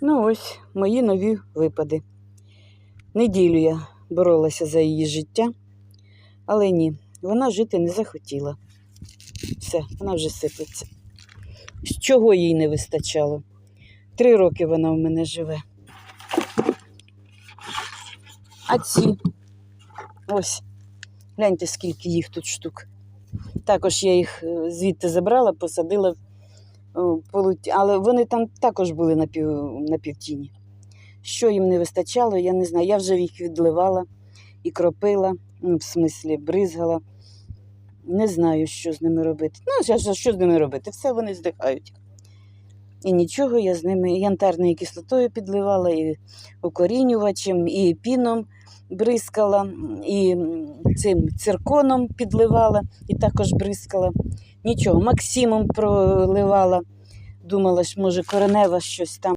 Ну ось мої нові випади. Неділю я боролася за її життя, але ні, вона жити не захотіла. Все, вона вже сипеться. З чого їй не вистачало? Три роки вона в мене живе. А ці ось, гляньте, скільки їх тут штук. Також я їх е, звідти забрала, посадила але вони там також були на, пів... на півтіні. Що їм не вистачало, я не знаю. Я вже їх відливала і кропила, ну, в смислі, бризгала. Не знаю, що з ними робити. Ну, що, з ними робити? Все вони здихають. І нічого, я з ними янтарною кислотою підливала, і укорінювачем, і піном бризкала, і цим цирконом підливала, і також бризкала. Нічого, Максимом проливала. Думала, що може коренева щось там.